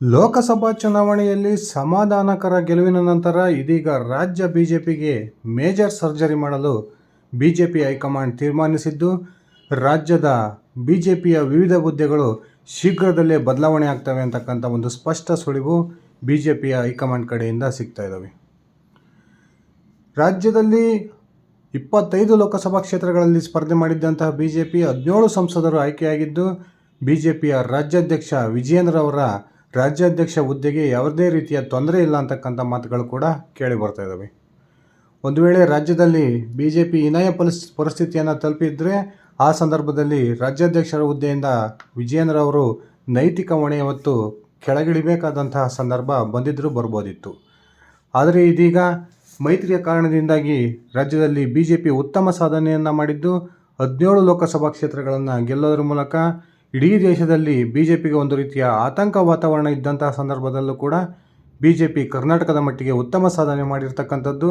ಲೋಕಸಭಾ ಚುನಾವಣೆಯಲ್ಲಿ ಸಮಾಧಾನಕರ ಗೆಲುವಿನ ನಂತರ ಇದೀಗ ರಾಜ್ಯ ಬಿಜೆಪಿಗೆ ಮೇಜರ್ ಸರ್ಜರಿ ಮಾಡಲು ಬಿಜೆಪಿ ಹೈಕಮಾಂಡ್ ತೀರ್ಮಾನಿಸಿದ್ದು, ರಾಜ್ಯದ ಬಿಜೆಪಿಯ ವಿವಿಧ ಹುದ್ದೆಗಳು ಶೀಘ್ರದಲ್ಲೇ ಬದಲಾವಣೆ ಆಗ್ತವೆ ಅಂತಕ್ಕಂಥ ಒಂದು ಸ್ಪಷ್ಟ ಸುಳಿವು ಬಿಜೆಪಿಯ ಹೈಕಮಾಂಡ್ ಕಡೆಯಿಂದ ಸಿಗ್ತಾ ಇದ್ದಾವೆ ರಾಜ್ಯದಲ್ಲಿ ಇಪ್ಪತ್ತೈದು ಲೋಕಸಭಾ ಕ್ಷೇತ್ರಗಳಲ್ಲಿ ಸ್ಪರ್ಧೆ ಮಾಡಿದ್ದಂತಹ ಬಿಜೆಪಿ ಹದಿನೇಳು ಸಂಸದರು ಆಯ್ಕೆಯಾಗಿದ್ದು, ಬಿಜೆಪಿಯ ರಾಜ್ಯಾಧ್ಯಕ್ಷ ವಿಜಯೇಂದ್ರ ಅವರ ರಾಜ್ಯಾಧ್ಯಕ್ಷ ಹುದ್ದೆಗೆ ಯಾವುದೇ ರೀತಿಯ ತೊಂದರೆ ಇಲ್ಲ ಅಂತಕ್ಕಂಥ ಮಾತುಗಳು ಕೂಡ ಕೇಳಿ ಬರ್ತಾ ಇದ್ದಾವೆ ಒಂದು ವೇಳೆ ರಾಜ್ಯದಲ್ಲಿ ಬಿ ಜೆ ಪಿ ಪರಿಸ್ ಪರಿಸ್ಥಿತಿಯನ್ನು ತಲುಪಿದರೆ ಆ ಸಂದರ್ಭದಲ್ಲಿ ರಾಜ್ಯಾಧ್ಯಕ್ಷರ ಹುದ್ದೆಯಿಂದ ವಿಜಯೇಂದ್ರ ಅವರು ನೈತಿಕ ಹೊಣೆ ಹೊತ್ತು ಕೆಳಗಿಳಿಬೇಕಾದಂತಹ ಸಂದರ್ಭ ಬಂದಿದ್ದರೂ ಬರ್ಬೋದಿತ್ತು. ಆದರೆ ಇದೀಗ ಮೈತ್ರಿಯ ಕಾರಣದಿಂದಾಗಿ ರಾಜ್ಯದಲ್ಲಿ ಬಿ ಜೆ ಪಿ ಉತ್ತಮ ಸಾಧನೆಯನ್ನು ಮಾಡಿದ್ದು ಹದಿನೇಳು ಲೋಕಸಭಾ ಕ್ಷೇತ್ರಗಳನ್ನು ಗೆಲ್ಲೋದ್ರ ಮೂಲಕ ಇಡೀ ದೇಶದಲ್ಲಿ ಬಿ ಜೆ ಪಿಗೆ ಒಂದು ರೀತಿಯ ಆತಂಕ ವಾತಾವರಣ ಇದ್ದಂತಹ ಸಂದರ್ಭದಲ್ಲೂ ಕೂಡ ಬಿ ಜೆ ಪಿ ಕರ್ನಾಟಕದ ಮಟ್ಟಿಗೆ ಉತ್ತಮ ಸಾಧನೆ ಮಾಡಿರ್ತಕ್ಕಂಥದ್ದು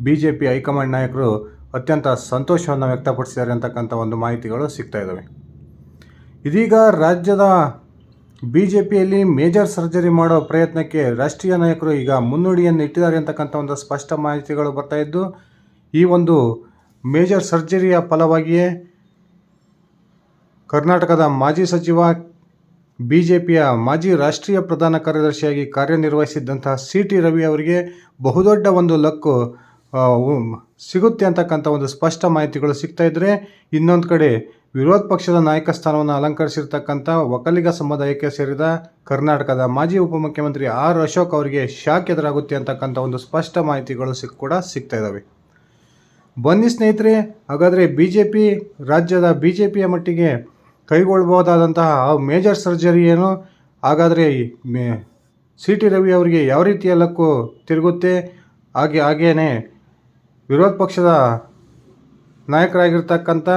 ಬಿ ಜೆ ಪಿ ಹೈಕಮಾಂಡ್ ನಾಯಕರು ಅತ್ಯಂತ ಸಂತೋಷವನ್ನು ವ್ಯಕ್ತಪಡಿಸಿದ್ದಾರೆ ಅಂತಕ್ಕಂಥ ಒಂದು ಮಾಹಿತಿಗಳು ಸಿಗ್ತಾ ಇದ್ದಾವೆ ಇದೀಗ ರಾಜ್ಯದ ಬಿ ಜೆ ಪಿಯಲ್ಲಿ ಮೇಜರ್ ಸರ್ಜರಿ ಮಾಡೋ ಪ್ರಯತ್ನಕ್ಕೆ ರಾಷ್ಟ್ರೀಯ ನಾಯಕರು ಈಗ ಮುನ್ನುಡಿಯನ್ನು ಇಟ್ಟಿದ್ದಾರೆ ಅಂತಕ್ಕಂಥ ಒಂದು ಸ್ಪಷ್ಟ ಮಾಹಿತಿಗಳು ಬರ್ತಾ ಇದ್ದು, ಈ ಒಂದು ಮೇಜರ್ ಸರ್ಜರಿಯ ಫಲವಾಗಿಯೇ ಕರ್ನಾಟಕದ ಮಾಜಿ ಸಚಿವ, ಬಿಜೆಪಿಯ ಮಾಜಿ ರಾಷ್ಟ್ರೀಯ ಪ್ರಧಾನ ಕಾರ್ಯದರ್ಶಿಯಾಗಿ ಕಾರ್ಯನಿರ್ವಹಿಸಿದ್ದಂತಹ ಸಿ ಟಿ ರವಿ ಅವರಿಗೆ ಬಹುದೊಡ್ಡ ಒಂದು ಲಕ್ಕು ಸಿಗುತ್ತೆ ಅಂತಕ್ಕಂಥ ಒಂದು ಸ್ಪಷ್ಟ ಮಾಹಿತಿಗಳು ಸಿಗ್ತಾ ಇದ್ದರೆ ಇನ್ನೊಂದು ಕಡೆ ವಿರೋಧ ಪಕ್ಷದ ನಾಯಕ ಸ್ಥಾನವನ್ನು ಅಲಂಕರಿಸಿರ್ತಕ್ಕಂಥ ಒಕ್ಕಲಿಗ ಸಮುದಾಯಕ್ಕೆ ಸೇರಿದ ಕರ್ನಾಟಕದ ಮಾಜಿ ಉಪಮುಖ್ಯಮಂತ್ರಿ ಆರ್ ಅಶೋಕ್ ಅವರಿಗೆ ಶಾಕ್ ಎದುರಾಗುತ್ತೆ ಅಂತಕ್ಕಂಥ ಒಂದು ಸ್ಪಷ್ಟ ಮಾಹಿತಿಗಳು ಸಿಕ್, ಕೂಡ ಸಿಗ್ತಾ ಇದ್ದಾವೆ ಬನ್ನಿ ಸ್ನೇಹಿತರೆ, ಹಾಗಾದರೆ ಬಿ ಜೆ ಪಿ ರಾಜ್ಯದ ಬಿ ಜೆ ಪಿಯ ಮಟ್ಟಿಗೆ ಕೈಗೊಳ್ಬೋದಾದಂತಹ ಮೇಜರ್ ಸರ್ಜರಿ ಏನು? ಹಾಗಾದರೆ ಮೇ ಸಿ ಟಿ ರವಿ ಅವರಿಗೆ ಯಾವ ರೀತಿಯ ಲಕ್ಕು ತಿರುಗುತ್ತೆ? ಹಾಗೆ, ಹಾಗೇನೆ ವಿರೋಧ ಪಕ್ಷದ ನಾಯಕರಾಗಿರ್ತಕ್ಕಂಥ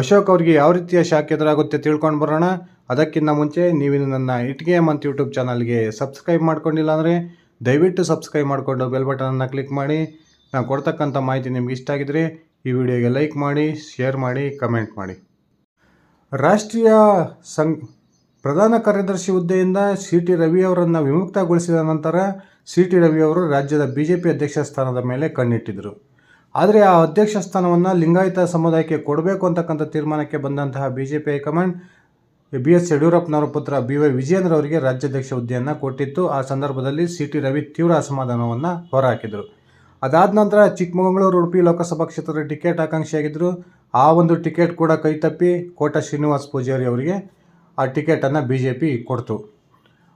ಅಶೋಕ್ ಅವರಿಗೆ ಯಾವ ರೀತಿಯ ಶಾಕ್ ಎದುರಾಗುತ್ತೆ ತಿಳ್ಕೊಂಡು ಬರೋಣ. ಅದಕ್ಕಿಂತ ಮುಂಚೆ ನೀವು ನನ್ನ ಇಟ್ಗೆ ಮಂತ್ ಯೂಟ್ಯೂಬ್ ಚಾನಲ್ಗೆ ಸಬ್ಸ್ಕ್ರೈಬ್ ಮಾಡ್ಕೊಂಡಿಲ್ಲ ಅಂದರೆ ದಯವಿಟ್ಟು ಸಬ್ಸ್ಕ್ರೈಬ್ ಮಾಡಿಕೊಂಡು ಬೆಲ್ ಬಟನನ್ನು ಕ್ಲಿಕ್ ಮಾಡಿ. ನಾನು ಕೊಡ್ತಕ್ಕಂಥ ಮಾಹಿತಿ ನಿಮ್ಗೆ ಇಷ್ಟ ಆಗಿದ್ರೆ ಈ ವಿಡಿಯೋಗೆ ಲೈಕ್ ಮಾಡಿ, ಶೇರ್ ಮಾಡಿ, ಕಮೆಂಟ್ ಮಾಡಿ. ರಾಷ್ಟ್ರೀಯ ಸಂ ಪ್ರಧಾನ ಕಾರ್ಯದರ್ಶಿ ಹುದ್ದೆಯಿಂದ ಸಿ ಟಿ ರವಿ ಅವರನ್ನು ವಿಮುಕ್ತಗೊಳಿಸಿದ ನಂತರ ಸಿ ಟಿ ರವಿ ಅವರು ರಾಜ್ಯದ ಬಿ ಜೆ ಪಿ ಅಧ್ಯಕ್ಷ ಸ್ಥಾನದ ಮೇಲೆ ಕಣ್ಣಿಟ್ಟಿದ್ದರು ಆದರೆ ಆ ಅಧ್ಯಕ್ಷ ಸ್ಥಾನವನ್ನು ಲಿಂಗಾಯತ ಸಮುದಾಯಕ್ಕೆ ಕೊಡಬೇಕು ಅಂತಕ್ಕಂಥ ತೀರ್ಮಾನಕ್ಕೆ ಬಂದಂತಹ B J P high command B S ಯಡಿಯೂರಪ್ಪನವರ ಪುತ್ರ ಬಿ ವೈ ವಿಜಯೇಂದ್ರ ಅವರಿಗೆ ರಾಜ್ಯಾಧ್ಯಕ್ಷ ಹುದ್ದೆಯನ್ನು ಕೊಟ್ಟಿತ್ತು. ಆ ಸಂದರ್ಭದಲ್ಲಿ ಸಿ ಟಿ ರವಿ ತೀವ್ರ ಅಸಮಾಧಾನವನ್ನು ಹೊರಹಾಕಿದರು. ಅದಾದ ನಂತರ ಚಿಕ್ಕಮಗಳೂರು, ಉಡುಪಿ ಲೋಕಸಭಾ ಕ್ಷೇತ್ರದ ಟಿಕೆಟ್ ಆಕಾಂಕ್ಷಿಯಾಗಿದ್ದರು ಆ ಒಂದು ಟಿಕೆಟ್ ಕೂಡ ಕೈತಪ್ಪಿ ಕೋಟ ಶ್ರೀನಿವಾಸ್ ಪೂಜಾರಿ ಅವರಿಗೆ ಆ ಟಿಕೆಟನ್ನು ಬಿ ಜೆ ಪಿ ಕೊಡ್ತು.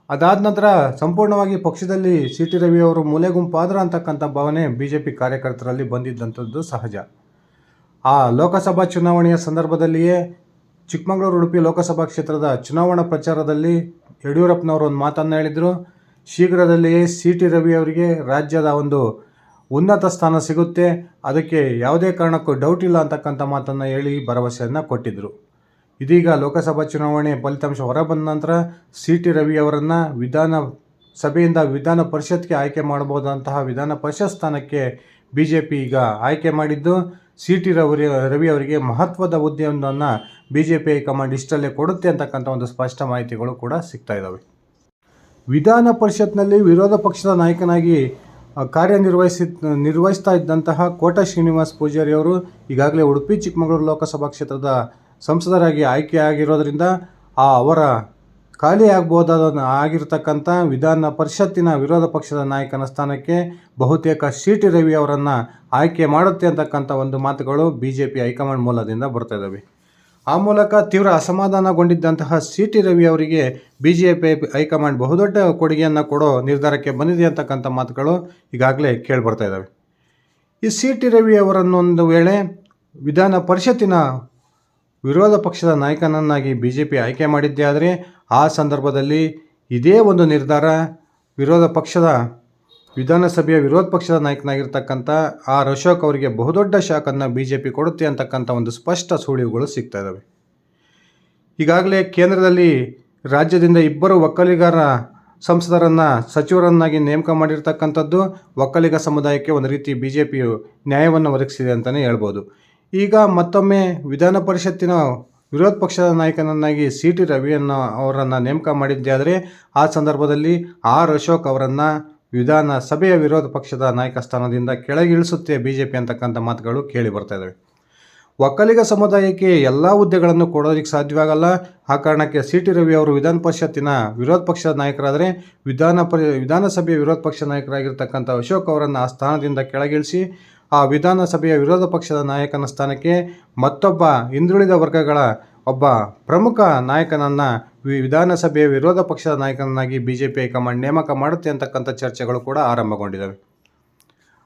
ಅದಾದ ನಂತರ ಸಂಪೂರ್ಣವಾಗಿ ಪಕ್ಷದಲ್ಲಿ ಸಿ ಟಿ ರವಿ ಅವರು ಮೂಲೆ ಗುಂಪಾದ್ರ ಅಂತಕ್ಕಂಥ ಭಾವನೆ ಬಿ ಜೆ ಪಿ ಕಾರ್ಯಕರ್ತರಲ್ಲಿ ಬಂದಿದ್ದಂಥದ್ದು ಸಹಜ. ಆ ಲೋಕಸಭಾ ಚುನಾವಣೆಯ ಸಂದರ್ಭದಲ್ಲಿಯೇ ಚಿಕ್ಕಮಗಳೂರು ಉಡುಪಿ ಲೋಕಸಭಾ ಕ್ಷೇತ್ರದ ಚುನಾವಣಾ ಪ್ರಚಾರದಲ್ಲಿ ಯಡಿಯೂರಪ್ಪನವರು ಒಂದು ಮಾತನ್ನು ಹೇಳಿದರು. ಶೀಘ್ರದಲ್ಲಿಯೇ ಸಿ ಟಿ ರವಿ ಅವರಿಗೆ ರಾಜ್ಯದ ಒಂದು ಉನ್ನತ ಸ್ಥಾನ ಸಿಗುತ್ತೆ. ಅದಕ್ಕೆ ಯಾವುದೇ ಕಾರಣಕ್ಕೂ ಡೌಟ್ ಇಲ್ಲ ಅಂತಕ್ಕಂಥ ಮಾತನ್ನು ಹೇಳಿ ಭರವಸೆಯನ್ನು ಕೊಟ್ಟಿದ್ದರು ಇದೀಗ ಲೋಕಸಭಾ ಚುನಾವಣೆ ಫಲಿತಾಂಶ ಹೊರಬಂದ ನಂತರ ಸಿ ಟಿ ರವಿ ಅವರನ್ನು ವಿಧಾನ ಸಭೆಯಿಂದ ವಿಧಾನ ಪರಿಷತ್ಗೆ ಆಯ್ಕೆ ಮಾಡಬಹುದಂತಹ ವಿಧಾನ ಪರಿಷತ್ ಸ್ಥಾನಕ್ಕೆ ಬಿ ಜೆ ಪಿ ಈಗ ಆಯ್ಕೆ ಮಾಡಿದ್ದು ಸಿ ಟಿ ರವಿ ರವಿ ಅವರಿಗೆ ಮಹತ್ವದ ಹುದ್ದೆಯೊಂದನ್ನು B J P high command ಇಷ್ಟಲ್ಲೇ ಕೊಡುತ್ತೆ ಅಂತಕ್ಕಂಥ ಒಂದು ಸ್ಪಷ್ಟ ಮಾಹಿತಿಗಳು ಕೂಡ ಸಿಗ್ತಾ ಇದ್ದಾವೆ ವಿಧಾನ ಪರಿಷತ್ನಲ್ಲಿ ವಿರೋಧ ಪಕ್ಷದ ನಾಯಕನಾಗಿ ಕಾರ್ಯನಿರ್ವಹಿಸಿ, ನಿರ್ವಹಿಸ್ತಾ ಇದ್ದಂತಹ ಕೋಟ ಶ್ರೀನಿವಾಸ್ ಪೂಜಾರಿ ಅವರು ಈಗಾಗಲೇ ಉಡುಪಿ, ಚಿಕ್ಕಮಗಳೂರು ಲೋಕಸಭಾ ಕ್ಷೇತ್ರದ ಸಂಸದರಾಗಿ ಆಯ್ಕೆಯಾಗಿರೋದ್ರಿಂದ ಆ, ಅವರ ಖಾಲಿ ಆಗ್ಬೋದಾದ ಆಗಿರ್ತಕ್ಕಂಥ ವಿಧಾನ ಪರಿಷತ್ತಿನ ವಿರೋಧ ಪಕ್ಷದ ನಾಯಕನ ಸ್ಥಾನಕ್ಕೆ ಬಹುತೇಕ ಸಿ ಟಿ ರವಿ ಅವರನ್ನು ಆಯ್ಕೆ ಮಾಡುತ್ತೆ ಅಂತಕ್ಕಂಥ ಒಂದು ಮಾತುಗಳು ಬಿ ಜೆ ಪಿ ಹೈಕಮಾಂಡ್ ಮೂಲದಿಂದ ಬರ್ತಾ ಇದ್ದಾವೆ ಆ ಮೂಲಕ ತೀವ್ರ ಅಸಮಾಧಾನಗೊಂಡಿದ್ದಂತಹ ಸಿ ಟಿ ರವಿ ಅವರಿಗೆ ಬಿ ಜೆ ಪಿ ಹೈಕಮಾಂಡ್ ಬಹುದೊಡ್ಡ ಕೊಡುಗೆಯನ್ನು ಕೊಡೋ ನಿರ್ಧಾರಕ್ಕೆ ಬಂದಿದೆ ಅಂತಕ್ಕಂಥ ಮಾತುಗಳು ಈಗಾಗಲೇ ಕೇಳಿಬರ್ತಾ ಇದ್ದಾವೆ ಈ ಸಿ ಟಿ ರವಿ ಅವರನ್ನೊಂದು ವೇಳೆ ವಿಧಾನ ಪರಿಷತ್ತಿನ ವಿರೋಧ ಪಕ್ಷದ ನಾಯಕನನ್ನಾಗಿ ಬಿ ಜೆ ಪಿ ಆಯ್ಕೆ ಮಾಡಿದ್ದೇ ಆದರೆ ಆ ಸಂದರ್ಭದಲ್ಲಿ ಇದೇ ಒಂದು ನಿರ್ಧಾರ ವಿರೋಧ ಪಕ್ಷದ ವಿಧಾನಸಭೆಯ ವಿರೋಧ ಪಕ್ಷದ ನಾಯಕನಾಗಿರ್ತಕ್ಕಂಥ ಆರ್ ಅಶೋಕ್ ಅವರಿಗೆ ಬಹುದೊಡ್ಡ ಶಾಕನ್ನು ಬಿ ಜೆ ಪಿ ಕೊಡುತ್ತೆ ಅಂತಕ್ಕಂಥ ಒಂದು ಸ್ಪಷ್ಟ ಸುಳಿವುಗಳು ಸಿಗ್ತಾ ಇದ್ದಾವೆ ಈಗಾಗಲೇ ಕೇಂದ್ರದಲ್ಲಿ ರಾಜ್ಯದಿಂದ ಇಬ್ಬರು ಒಕ್ಕಲಿಗರ ಸಂಸದರನ್ನು, ಸಚಿವರನ್ನಾಗಿ ನೇಮಕ ಮಾಡಿರ್ತಕ್ಕಂಥದ್ದು ಒಕ್ಕಲಿಗ ಸಮುದಾಯಕ್ಕೆ ಒಂದು ರೀತಿ ಬಿ ಜೆ ಪಿಯು ನ್ಯಾಯವನ್ನು ಒದಗಿಸಿದೆ ಅಂತಲೇ ಹೇಳ್ಬೋದು. ಈಗ ಮತ್ತೊಮ್ಮೆ ವಿಧಾನ ಪರಿಷತ್ತಿನ ವಿರೋಧ ಪಕ್ಷದ ನಾಯಕನನ್ನಾಗಿ ಸಿ ಟಿ ರವಿಯನ್ನು ಅವರನ್ನು ನೇಮಕ ಮಾಡಿದ್ದೆ ಆದರೆ ಆ ಸಂದರ್ಭದಲ್ಲಿ ಆರ್ ಅಶೋಕ್ ಅವರನ್ನು ವಿಧಾನಸಭೆಯ ವಿರೋಧ ಪಕ್ಷದ ನಾಯಕ ಸ್ಥಾನದಿಂದ ಕೆಳಗಿಳಿಸುತ್ತೆ ಬಿ ಜೆ ಪಿ ಅಂತಕ್ಕಂಥ ಮಾತುಗಳು ಕೇಳಿ ಬರ್ತಾ ಇದ್ದಾವೆ ಒಕ್ಕಲಿಗ ಸಮುದಾಯಕ್ಕೆ ಎಲ್ಲ ಹುದ್ದೆಗಳನ್ನು ಕೊಡೋದಕ್ಕೆ ಸಾಧ್ಯವಾಗಲ್ಲ. ಆ ಕಾರಣಕ್ಕೆ ಸಿ ಟಿ ರವಿ ಅವರು ವಿಧಾನ ಪರಿಷತ್ತಿನ ವಿರೋಧ ಪಕ್ಷದ ನಾಯಕರಾದರೆ ವಿಧಾನ ಪರಿ ವಿಧಾನಸಭೆಯ ವಿರೋಧ ಪಕ್ಷ ನಾಯಕರಾಗಿರ್ತಕ್ಕಂಥ ಅಶೋಕ್ ಅವರನ್ನು ಆ ಸ್ಥಾನದಿಂದ ಕೆಳಗಿಳಿಸಿ ಆ ವಿಧಾನಸಭೆಯ ವಿರೋಧ ಪಕ್ಷದ ನಾಯಕನ ಸ್ಥಾನಕ್ಕೆ ಮತ್ತೊಬ್ಬ ಹಿಂದುಳಿದ ವರ್ಗಗಳ ಒಬ್ಬ ಪ್ರಮುಖ ನಾಯಕನನ್ನು ವಿಧಾನಸಭೆಯ ವಿರೋಧ ಪಕ್ಷದ ನಾಯಕನನ್ನಾಗಿ B J P high command ನೇಮಕ ಮಾಡುತ್ತೆ ಅಂತಕ್ಕಂಥ ಚರ್ಚೆಗಳು ಕೂಡ ಆರಂಭಗೊಂಡಿದ್ದಾವೆ.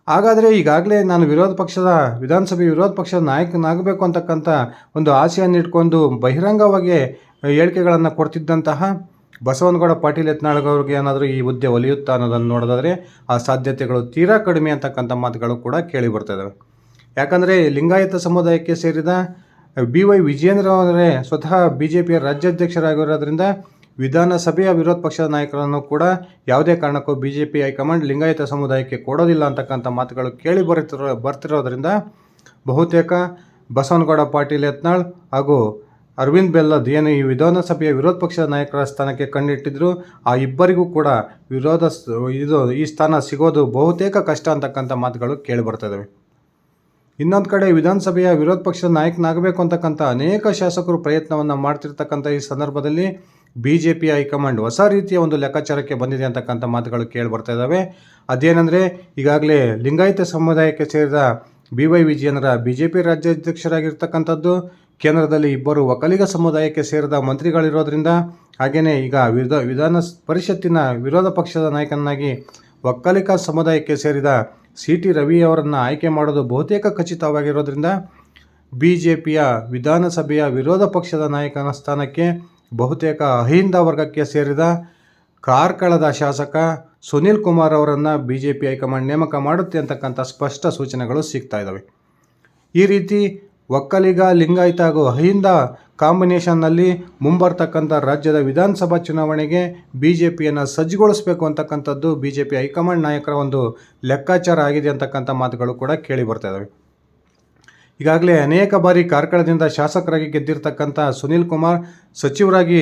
ಹಾಗಾದರೆ ಈಗಾಗಲೇ ನಾನು ವಿರೋಧ ಪಕ್ಷದ ವಿಧಾನಸಭೆ ವಿರೋಧ ಪಕ್ಷದ ನಾಯಕನಾಗಬೇಕು ಅಂತಕ್ಕಂಥ ಒಂದು ಆಸೆಯನ್ನು ಇಟ್ಕೊಂಡು ಬಹಿರಂಗವಾಗಿ ಹೇಳಿಕೆಗಳನ್ನು ಕೊಡ್ತಿದ್ದಂತಹ ಬಸವನಗೌಡ ಪಾಟೀಲ್ ಯತ್ನಾಳ್ಗವ್ರಿಗೆ ಏನಾದರೂ ಈ ಹುದ್ದೆ ಒಲಿಯುತ್ತಾ ಅನ್ನೋದನ್ನು ನೋಡೋದಾದರೆ ಆ ಸಾಧ್ಯತೆಗಳು ತೀರಾ ಕಡಿಮೆ ಅಂತಕ್ಕಂಥ ಮಾತುಗಳು ಕೂಡ ಕೇಳಿ ಬರ್ತಿದ್ದಾವೆ ಯಾಕಂದರೆ ಲಿಂಗಾಯತ ಸಮುದಾಯಕ್ಕೆ ಸೇರಿದ ಬಿ ವೈ ವಿಜೇಂದ್ರ ಅವರೇ ಸ್ವತಃ ಬಿ ಜೆ ಪಿಯ ರಾಜ್ಯಾಧ್ಯಕ್ಷರಾಗಿರೋದ್ರಿಂದ ವಿಧಾನಸಭೆಯ ವಿರೋಧ ಪಕ್ಷದ ನಾಯಕರನ್ನು ಕೂಡ ಯಾವುದೇ ಕಾರಣಕ್ಕೂ B J P high command Lingayat ಸಮುದಾಯಕ್ಕೆ ಕೊಡೋದಿಲ್ಲ ಅಂತಕ್ಕಂಥ ಮಾತುಗಳು ಕೇಳಿ ಬರುತ್ತಿರೋ ಬರ್ತಿರೋದ್ರಿಂದ ಬಹುತೇಕ ಬಸವನಗೌಡ ಪಾಟೀಲ್ ಯತ್ನಾಳ್ ಹಾಗೂ ಅರವಿಂದ್ ಬೆಲ್ಲದ್ ಏನು ಈ ವಿಧಾನಸಭೆಯ ವಿರೋಧ ಪಕ್ಷದ ನಾಯಕರ ಸ್ಥಾನಕ್ಕೆ ಕಣ್ಣಿಟ್ಟಿದ್ರು. ಆ ಇಬ್ಬರಿಗೂ ಕೂಡ ವಿರೋಧ ಇದು ಈ ಸ್ಥಾನ ಸಿಗೋದು ಬಹುತೇಕ ಕಷ್ಟ ಅಂತಕ್ಕಂಥ ಮಾತುಗಳು ಕೇಳಿ ಬರ್ತದವೆ ಇನ್ನೊಂದು ಕಡೆ ವಿಧಾನಸಭೆಯ ವಿರೋಧ ಪಕ್ಷದ ನಾಯಕನಾಗಬೇಕು ಅಂತಕ್ಕಂಥ ಅನೇಕ ಶಾಸಕರು ಪ್ರಯತ್ನವನ್ನು ಮಾಡ್ತಿರ್ತಕ್ಕಂಥ ಈ ಸಂದರ್ಭದಲ್ಲಿ ಬಿ ಜೆ ಪಿ ಹೈಕಮಾಂಡ್ ಹೊಸ ರೀತಿಯ ಒಂದು ಲೆಕ್ಕಾಚಾರಕ್ಕೆ ಬಂದಿದೆ ಅಂತಕ್ಕಂಥ ಮಾತುಗಳು ಕೇಳಿ ಬರ್ತಾ ಇದ್ದಾವೆ ಅದೇನೆಂದರೆ ಈಗಾಗಲೇ ಲಿಂಗಾಯತ ಸಮುದಾಯಕ್ಕೆ ಸೇರಿದ B Y Vijayendra B J P ರಾಜ್ಯಾಧ್ಯಕ್ಷರಾಗಿರ್ತಕ್ಕಂಥದ್ದು, ಕೇಂದ್ರದಲ್ಲಿ ಇಬ್ಬರು ಒಕ್ಕಲಿಗ ಸಮುದಾಯಕ್ಕೆ ಸೇರಿದ ಮಂತ್ರಿಗಳಿರೋದ್ರಿಂದ ಹಾಗೆಯೇ ಈಗ ವಿಧ, ವಿಧಾನ ಪರಿಷತ್ತಿನ ವಿರೋಧ ಪಕ್ಷದ ನಾಯಕನಾಗಿ ಒಕ್ಕಲಿಗ ಸಮುದಾಯಕ್ಕೆ ಸೇರಿದ ಸಿ ಟಿ ರವಿ ಅವರನ್ನು ಆಯ್ಕೆ ಮಾಡೋದು ಬಹುತೇಕ ಖಚಿತವಾಗಿರೋದ್ರಿಂದ ಬಿ ಜೆ ಪಿಯ ವಿಧಾನಸಭೆಯ ವಿರೋಧ ಪಕ್ಷದ ನಾಯಕನ ಸ್ಥಾನಕ್ಕೆ ಬಹುತೇಕ ಅಹಿಂದ ವರ್ಗಕ್ಕೆ ಸೇರಿದ ಕಾರ್ಕಳದ ಶಾಸಕ ಸುನೀಲ್ ಕುಮಾರ್ ಅವರನ್ನು ಬಿ ಜೆ ಪಿ ಹೈಕಮಾಂಡ್ ನೇಮಕ ಮಾಡುತ್ತೆ ಅಂತಕ್ಕಂಥ ಸ್ಪಷ್ಟ ಸೂಚನೆಗಳು ಸಿಗ್ತಾ ಇದ್ದಾವೆ ಈ ರೀತಿ ಒಕ್ಕಲಿಗ ಲಿಂಗಾಯತ ಹಾಗೂ ಅಹಿಂದ ಕಾಂಬಿನೇಷನ್ನಲ್ಲಿ ಮುಂಬರ್ತಕ್ಕಂಥ ರಾಜ್ಯದ ವಿಧಾನಸಭಾ ಚುನಾವಣೆಗೆ ಬಿ ಜೆ ಪಿಯನ್ನು ಸಜ್ಜುಗೊಳಿಸಬೇಕು ಅಂತಕ್ಕಂಥದ್ದು ಬಿ ಜೆ ಪಿ ಹೈಕಮಾಂಡ್ ನಾಯಕರ ಒಂದು ಲೆಕ್ಕಾಚಾರ ಆಗಿದೆ ಅಂತಕ್ಕಂಥ ಮಾತುಗಳು ಕೂಡ ಕೇಳಿ ಬರ್ತಾ ಇದ್ದಾವೆ ಈಗಾಗಲೇ ಅನೇಕ ಬಾರಿ ಕಾರ್ಕಳದಿಂದ ಶಾಸಕರಾಗಿ ಗೆದ್ದಿರ್ತಕ್ಕಂಥ ಸುನೀಲ್ ಕುಮಾರ್ ಸಚಿವರಾಗಿ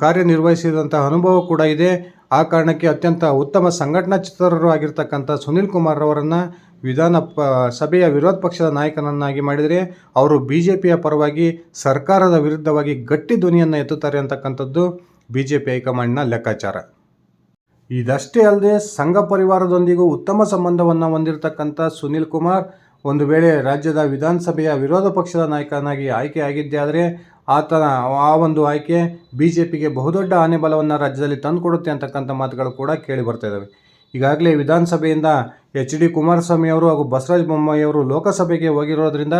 ಕಾರ್ಯನಿರ್ವಹಿಸಿದಂಥ ಅನುಭವ ಕೂಡ ಇದೆ. ಆ ಕಾರಣಕ್ಕೆ ಅತ್ಯಂತ ಉತ್ತಮ ಸಂಘಟನಾ ಚಿತ್ರರು ಆಗಿರ್ತಕ್ಕಂಥ ಸುನೀಲ್ ಕುಮಾರ್ ಅವರನ್ನು ವಿಧಾನ ಪ, ಸಭೆಯ ವಿರೋಧ ಪಕ್ಷದ ನಾಯಕನನ್ನಾಗಿ ಮಾಡಿದರೆ ಅವರು ಬಿ ಜೆ ಪಿಯ ಪರವಾಗಿ ಸರ್ಕಾರದ ವಿರುದ್ಧವಾಗಿ ಗಟ್ಟಿ ಧ್ವನಿಯನ್ನು ಎತ್ತುತ್ತಾರೆ ಅಂತಕ್ಕಂಥದ್ದು ಬಿ ಜೆ ಪಿ ಹೈಕಮಾಂಡ್ನ ಲೆಕ್ಕಾಚಾರ. ಇದಷ್ಟೇ ಅಲ್ಲದೆ ಸಂಘ ಪರಿವಾರದೊಂದಿಗೂ ಉತ್ತಮ ಸಂಬಂಧವನ್ನು ಹೊಂದಿರತಕ್ಕಂಥ ಸುನೀಲ್ ಕುಮಾರ್ ಒಂದು ವೇಳೆ ರಾಜ್ಯದ ವಿಧಾನಸಭೆಯ ವಿರೋಧ ಪಕ್ಷದ ನಾಯಕನಾಗಿ ಆಯ್ಕೆಯಾಗಿದ್ದೇ ಆದರೆ ಆತನ, ಆ ಒಂದು ಆಯ್ಕೆ ಬಿ ಜೆ ಪಿಗೆ ಬಹುದೊಡ್ಡ ಆನೆ ಬಲವನ್ನು ರಾಜ್ಯದಲ್ಲಿ ತಂದುಕೊಡುತ್ತೆ ಅಂತಕ್ಕಂಥ ಮಾತುಗಳು ಕೂಡ ಕೇಳಿ ಬರ್ತಾ ಇದ್ದಾವೆ ಈಗಾಗಲೇ ವಿಧಾನಸಭೆಯಿಂದ ಎಚ್ ಡಿ ಕುಮಾರಸ್ವಾಮಿ ಅವರು ಹಾಗೂ ಬಸವರಾಜ ಬೊಮ್ಮಾಯಿ ಅವರು ಲೋಕಸಭೆಗೆ ಹೋಗಿರೋದ್ರಿಂದ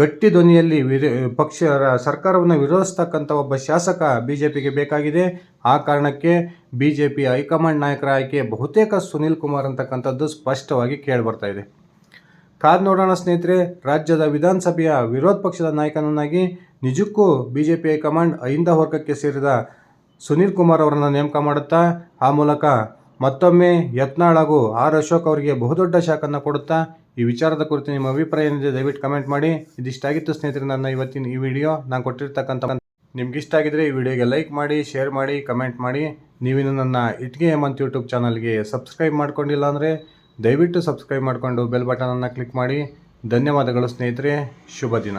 ಗಟ್ಟಿ ಧ್ವನಿಯಲ್ಲಿ ವಿರ, ಪಕ್ಷ, ಸರ್ಕಾರವನ್ನು ವಿರೋಧಿಸ್ತಕ್ಕಂಥ ಒಬ್ಬ ಶಾಸಕ ಬಿ ಜೆ ಪಿಗೆ ಬೇಕಾಗಿದೆ. ಆ ಕಾರಣಕ್ಕೆ ಬಿ ಜೆ ಪಿ ಹೈಕಮಾಂಡ್ ನಾಯಕರ ಆಯ್ಕೆ ಬಹುತೇಕ ಸುನೀಲ್ ಕುಮಾರ್ ಅಂತಕ್ಕಂಥದ್ದು ಸ್ಪಷ್ಟವಾಗಿ ಕೇಳಿಬರ್ತಾ ಇದೆ. ಕಾದ್ ನೋಡೋಣ ಸ್ನೇಹಿತರೆ, ರಾಜ್ಯದ ವಿಧಾನಸಭೆಯ ವಿರೋಧ ಪಕ್ಷದ ನಾಯಕನನ್ನಾಗಿ ನಿಜಕ್ಕೂ B J P high command Ahinda ವರ್ಗಕ್ಕೆ ಸೇರಿದ ಸುನೀಲ್ ಕುಮಾರ್ ಅವರನ್ನು ನೇಮಕ ಮಾಡುತ್ತಾ, ಆ ಮೂಲಕ ಮತ್ತೊಮ್ಮೆ ಯತ್ನಾಳ್ ಹಾಗೂ ಆರ್ ಅಶೋಕ್ ಅವರಿಗೆ ಬಹುದೊಡ್ಡ ಶಾಖನ್ನು ಕೊಡುತ್ತಾ ಈ ವಿಚಾರದ ಕುರಿತು ನಿಮ್ಮ ಅಭಿಪ್ರಾಯ ಏನಿದೆ ದಯವಿಟ್ಟು ಕಮೆಂಟ್ ಮಾಡಿ. ಇದಿಷ್ಟಾಗಿತ್ತು ಸ್ನೇಹಿತರೆ, ನನ್ನ ಇವತ್ತಿನ ಈ ವಿಡಿಯೋ. ನಾನು ಕೊಟ್ಟಿರ್ತಕ್ಕಂಥ ನಿಮ್ಗೆ ಇಷ್ಟ ಆಗಿದ್ರೆ ಈ ವಿಡಿಯೋಗೆ ಲೈಕ್ ಮಾಡಿ, ಶೇರ್ ಮಾಡಿ, ಕಮೆಂಟ್ ಮಾಡಿ. ನೀವಿನ್ನು ನನ್ನ ಇಟ್ಗೆ ಹೇಮಂತ್ ಯೂಟ್ಯೂಬ್ ಚಾನಲ್ಗೆ ಸಬ್ಸ್ಕ್ರೈಬ್ ಮಾಡ್ಕೊಂಡಿಲ್ಲ ಅಂದರೆ ದಯವಿಟ್ಟು ಸಬ್ಸ್ಕ್ರೈಬ್ ಮಾಡಿಕೊಂಡು ಬೆಲ್ ಬಟನನ್ನು ಕ್ಲಿಕ್ ಮಾಡಿ. ಧನ್ಯವಾದಗಳು ಸ್ನೇಹಿತರೆ, ಶುಭ ದಿನ.